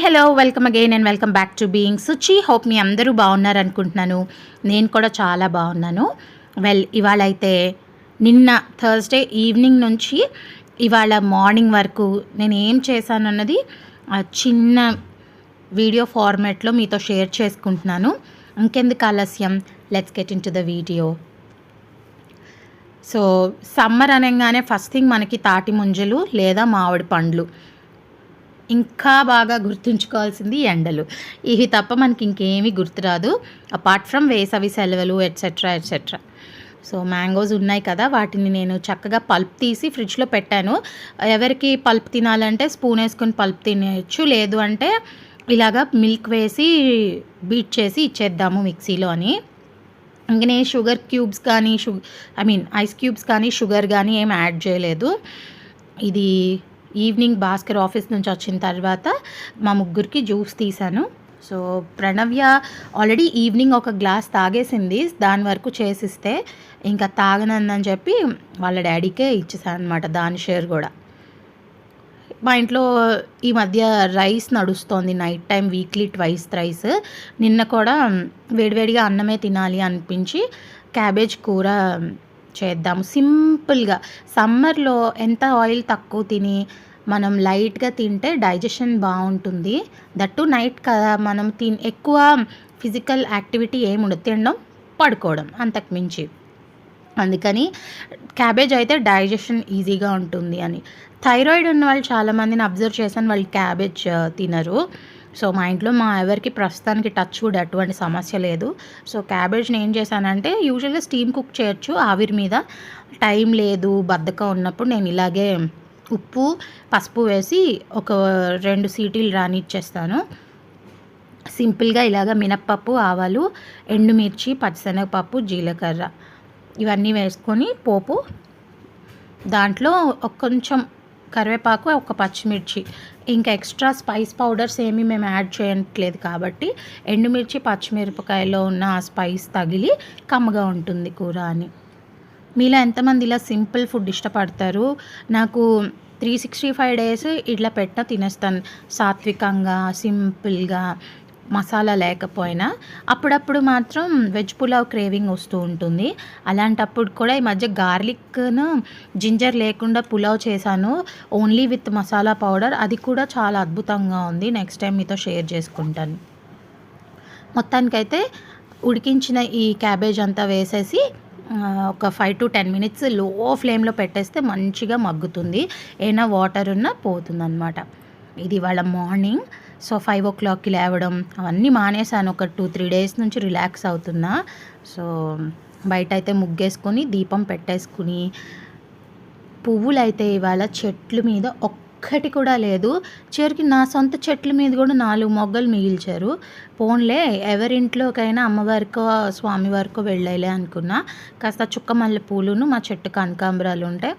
Hello welcome again and welcome back to being Suchi hope మీ అందరూ బాగున్నారు అనుకుంటున్నాను నేను కూడా చాలా బాగున్నాను. వెల్ ఇవాళ అయితే నిన్న థర్స్డే ఈవినింగ్ నుంచి ఇవాళ మార్నింగ్ వరకు నేను ఏం చేశాను అన్నది చిన్న వీడియో ఫార్మాట్లో మీతో షేర్ చేసుకుంటున్నాను. ఇంకెందుకు ఆలస్యం? Let's get into the video so summer అనగానే ఫస్ట్ థింగ్ మనకి తాటి ముంజలు లేదా మామిడి పండ్లు. ఇంకా బాగా గుర్తుంచుకోవాల్సింది ఎండలు. ఇవి తప్ప మనకి ఇంకేమీ గుర్తురాదు. అపార్ట్ ఫ్రమ్ వేసవి సెలవులు ఎట్సెట్రా ఎట్సెట్రా సో మ్యాంగోస్ ఉన్నాయి కదా వాటిని నేను చక్కగా పల్ప్ తీసి ఫ్రిడ్జ్లో పెట్టాను. ఎవరికి పల్ప్ తినాలంటే స్పూన్ వేసుకొని పల్ప్ తినేయచ్చు లేదు అంటే ఇలాగా మిల్క్ వేసి బీట్ చేసి ఇచ్చేద్దాము మిక్సీలో అని. ఇంకనే నేను షుగర్ క్యూబ్స్ కానీ షు ఐ మీన్ ఐస్ క్యూబ్స్ కానీ షుగర్ కానీ ఏం యాడ్ చేయలేదు. ఇది ఈవినింగ్ భాస్కర్ ఆఫీస్ నుంచి వచ్చిన తర్వాత మా ముగ్గురికి జ్యూస్ తీశాను. సో ప్రణవ్య ఆల్రెడీ ఈవినింగ్ ఒక గ్లాస్ తాగేసింది. దాని వరకు చేసిస్తే ఇంకా తాగనందని చెప్పి వాళ్ళ డాడీకే ఇచ్చేసాను అనమాట దాని షేర్ కూడా. మా ఇంట్లో ఈ మధ్య రైస్ నడుస్తోంది. Night time weekly twice rice. నిన్న కూడా వేడివేడిగా అన్నమే తినాలి అనిపించి క్యాబేజ్ కూర చేద్దాము. సింపుల్గా సమ్మర్లో ఎంత ఆయిల్ తక్కువ తిని మనం లైట్గా తింటే డైజెషన్ బాగుంటుంది. దట్టు నైట్ కదా మనం తిన్ ఎక్కువ ఫిజికల్ యాక్టివిటీ ఏముండదు. తినడం పడుకోవడం అంతకుమించి అందుకని క్యాబేజ్ అయితే డైజెషన్ ఈజీగా ఉంటుంది అని. థైరాయిడ్ ఉన్న వాళ్ళు చాలామందిని అబ్జర్వ్ చేశాను వాళ్ళు క్యాబేజ్ తినరు. సో మా ఇంట్లో మా ఎవరికి ప్రస్తుతానికి టచ్ కూడా అటువంటి సమస్య లేదు. సో క్యాబేజ్ని ఏం చేశానంటే యూజువల్గా స్టీమ్ కుక్ చేయొచ్చు ఆవిరి మీద. టైం లేదు బద్ధకం ఉన్నప్పుడు నేను ఇలాగే ఉప్పు పసుపు వేసి ఒక రెండు సీటీలు రానిచ్చేస్తాను. సింపుల్గా ఇలాగ మినప్పప్పు ఆవాలు ఎండుమిర్చి పచ్చిశనగపప్పు జీలకర్ర ఇవన్నీ వేసుకొని పోపు. దాంట్లో కొంచెం కరివేపాకు ఒక పచ్చిమిర్చి. ఇంకా ఎక్స్ట్రా స్పైస్ పౌడర్స్ ఏమీ మేము యాడ్ చేయట్లేదు కాబట్టి ఎండుమిర్చి పచ్చిమిరపకాయలో ఉన్న ఆ స్పైస్ తగిలి కమ్మగా ఉంటుంది కూర అని. మీలో ఎంతమంది ఇలా సింపుల్ ఫుడ్ ఇష్టపడతారు? నాకు త్రీ సిక్స్టీ ఫైవ్ డేస్ ఇట్లా పెట్ట తినేస్తాను. సాత్వికంగా సింపుల్గా మసాలా లేకపోయినా. అప్పుడప్పుడు మాత్రం వెజ్ పులావ్ క్రేవింగ్ వస్తూ ఉంటుంది. అలాంటప్పుడు కూడా ఈ మధ్య గార్లిక్ను జింజర్ లేకుండా పులావ్ చేశాను. Only with masala powder. అది కూడా చాలా అద్భుతంగా ఉంది. నెక్స్ట్ టైం మీతో షేర్ చేసుకుంటాను. మొత్తానికైతే ఉడికించిన ఈ క్యాబేజ్ అంతా వేసేసి ఒక ఫైవ్ టు టెన్ మినిట్స్లో ఫ్లేమ్లో పెట్టేస్తే మంచిగా మగ్గుతుంది. ఏమైనా వాటర్ ఉన్నా పోతుంది అనమాట ఇది వాళ్ళ మార్నింగ్ సో ఫైవ్ ఓ క్లాక్కి లేవడం అవన్నీ మానేశాను. ఒక టూ త్రీ డేస్ నుంచి రిలాక్స్ అవుతున్నా. సో బయట అయితే ముగ్గేసుకొని దీపం పెట్టేసుకుని పువ్వులు అయితే ఇవాళ చెట్ల మీద ఒక్కటి కూడా లేదు. చివరికి నా సొంత చెట్ల మీద కూడా నాలుగు మొగ్గలు మిగిల్చారు. పోన్లే ఎవరింట్లోకైనా అమ్మవారికో స్వామివారికో వెళ్ళాలి అనుకున్నా. కాస్త చుక్క మల్లె పూలును మా చెట్టు కనకాంబరాలు ఉంటాయి.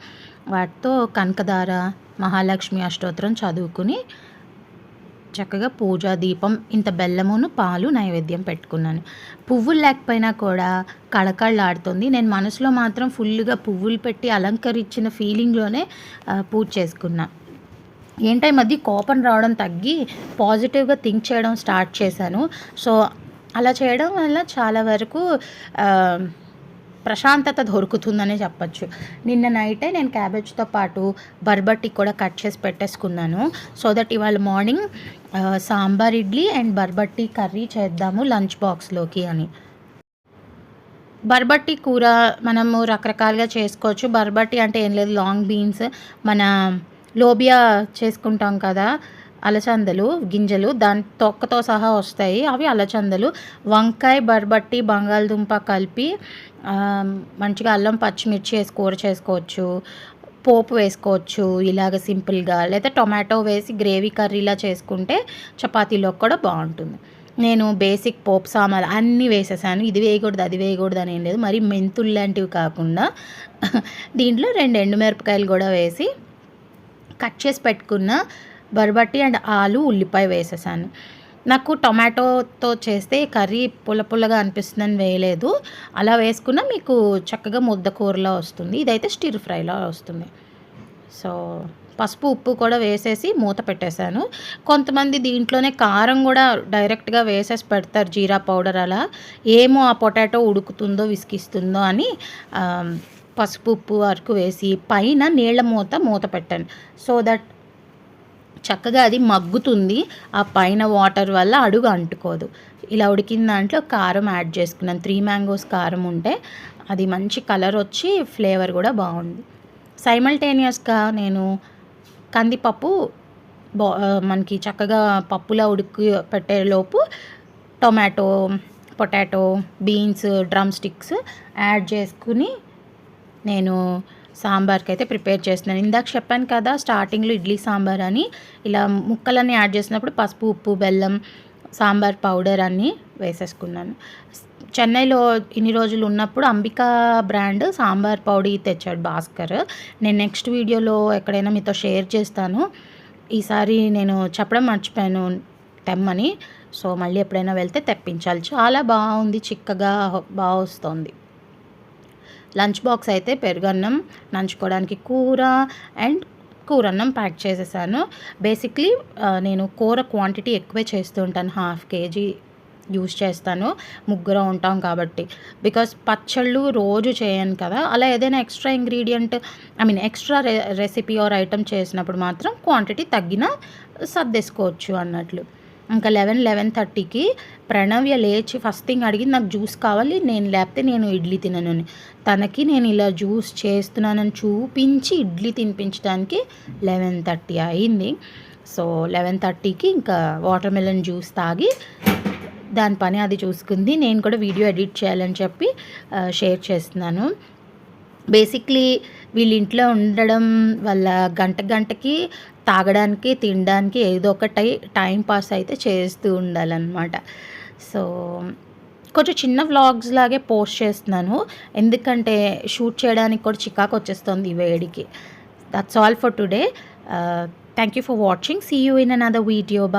వాటితో కనకదార మహాలక్ష్మి అష్టోత్తరం చదువుకుని చక్కగా పూజ దీపం ఇంత బెల్లమును పాలు నైవేద్యం పెట్టుకున్నాను. పువ్వులు లేకపోయినా కూడా కళకళలాడుతుంది నేను మనసులో మాత్రం ఫుల్గా పువ్వులు పెట్టి అలంకరించిన ఫీలింగ్లోనే పూజ చేసుకున్నాను ఏంటో ఈ మధ్య కోపం రావడం తగ్గి పాజిటివ్గా థింక్ చేయడం స్టార్ట్ చేశాను. సో అలా చేయడం వల్ల చాలా వరకు ప్రశాంతత దొరుకుతుందనే చెప్పచ్చు. నిన్న నైటే నేను క్యాబేజ్తో పాటు బర్బట్టి కూడా కట్ చేసి పెట్టేసుకున్నాను. సో దట్ ఇవాళ మార్నింగ్ సాంబార్ ఇడ్లీ అండ్ బర్బట్టి కర్రీ చేద్దాము లంచ్ బాక్స్లోకి అని. బర్బట్టి కూర మనము రకరకాలుగా చేసుకోవచ్చు. బర్బట్టి అంటే ఏం లేదు లాంగ్ బీన్స్ మన లోబియా చేసుకుంటాం కదా అలచందలు గింజలు దాని తొక్కతో సహా వస్తాయి. అవి అలచందలు. వంకాయ బర్బట్టి బంగాళదుంప కలిపి మంచిగా అల్లం పచ్చిమిర్చి వేసి కూర చేసుకోవచ్చు. పోపు వేసుకోవచ్చు ఇలాగ సింపుల్గా. లేదా టొమాటో వేసి గ్రేవీ కర్రీలా చేసుకుంటే చపాతీలోకి కూడా బాగుంటుంది. నేను బేసిక్ పోపు సామాన్లు అన్నీ వేసేసాను. ఇది వేయకూడదు అది వేయకూడదు అని ఏం లేదు. మరి మెంతులు లాంటివి కాకుండా దీంట్లో రెండు ఎండుమిరపకాయలు కూడా వేసి కట్ చేసి పెట్టుకున్న బర్బట్టి అండ్ ఆలు ఉల్లిపాయ వేసేసాను. నాకు టొమాటోతో చేస్తే కర్రీ పుల్ల పుల్లగా అనిపిస్తుందని వేయలేదు. అలా వేసుకున్న మీకు చక్కగా ముద్ద కూరలా వస్తుంది. ఇదైతే స్టిర్ ఫ్రైలా వస్తుంది. సో పసుపు ఉప్పు కూడా వేసేసి మూత పెట్టేశాను. కొంతమంది దీంట్లోనే కారం కూడా డైరెక్ట్గా వేసేసి పెడతారు జీరా పౌడర్ అలా. ఏమో ఆ పొటాటో ఉడుకుతుందో విసికిస్తుందో అని పసుపు ఉప్పు వరకు వేసి పైన నీళ్ళ మూత మూత పెట్టాను సో దట్ చక్కగా అది మగ్గుతుంది. ఆ పైన వాటర్ వల్ల అడుగు అంటుకోదు. ఇలా ఉడికిన దాంట్లో కారం యాడ్ చేసుకున్నాను. త్రీ మ్యాంగోస్ కారం ఉంటే అది మంచి కలర్ వచ్చి ఫ్లేవర్ కూడా బాగుంది. సైమల్టేనియస్గా నేను కందిపప్పు బా మనకి చక్కగా పప్పులో ఉడికి పెట్టేలోపు tomato potato beans drumsticks add చేసుకుని నేను సాంబార్కి అయితే ప్రిపేర్ చేస్తున్నాను. ఇందాక చెప్పాను కదా స్టార్టింగ్లో ఇడ్లీ సాంబార్ అని. ఇలా ముక్కలన్నీ యాడ్ చేసినప్పుడు పసుపు ఉప్పు బెల్లం సాంబార్ పౌడర్ అన్నీ వేసేసుకున్నాను. చెన్నైలో ఇన్ని రోజులు ఉన్నప్పుడు అంబికా బ్రాండ్ సాంబార్ పౌడీ తెచ్చాడు భాస్కర్. నేను నెక్స్ట్ వీడియోలో ఎక్కడైనా మీతో షేర్ చేస్తాను. ఈసారి నేను చెప్పడం మర్చిపోయాను తెమ్మని. సో మళ్ళీ ఎప్పుడైనా వెళ్తే తెప్పించాలి. చాలా బాగుంది చిక్కగా బాగా వస్తుంది. లంచ్ బాక్స్ అయితే పెరుగన్నం నంచుకోవడానికి కూర అండ్ కూరన్నం ప్యాక్ చేసేసాను. బేసిక్లీ నేను కూర క్వాంటిటీ ఎక్కువే చేస్తూ ఉంటాను. హాఫ్ కేజీ యూస్ చేస్తాను. ముగ్గురు ఉంటాం కాబట్టి. బికాస్ పచ్చళ్ళు రోజు చేయను కదా. అలా ఏదైనా extra ingredient I mean extra రె రెసిపీ ఆర్ ఐటమ్ చేసినప్పుడు మాత్రం క్వాంటిటీ తగ్గిన సర్దేసుకోవచ్చు అన్నట్లు. ఇంకా లెవెన్ లెవెన్ థర్టీకి ప్రణవ్య లేచి ఫస్ట్ థింగ్ అడిగింది నాకు జ్యూస్ కావాలి నేను లేకపోతే నేను ఇడ్లీ తినను తనకి నేను ఇలా జ్యూస్ చేస్తున్నానని చూపించి ఇడ్లీ తినిపించడానికి లెవెన్ థర్టీ అయింది. సో లెవెన్ థర్టీకి ఇంకా వాటర్ మెలన్ జ్యూస్ తాగి దాని పని అది చూసుకుంది. నేను కూడా వీడియో ఎడిట్ చేయాలని చెప్పి షేర్ చేస్తున్నాను. బేసిక్లీ వీళ్ళ ఇంట్లో ఉండడం వల్ల గంట గంటకి తాగడానికి తినడానికి ఏదో ఒక టై టైం పాస్ అయితే చేస్తూ ఉండాలన్నమాట. సో కొంచెం చిన్న వ్లాగ్స్ లాగే పోస్ట్ చేస్తున్నాను. ఎందుకంటే షూట్ చేయడానికి కూడా చికాకు వచ్చేస్తుంది ఈ వేడికి. That's all for today thank you for watching see you in another video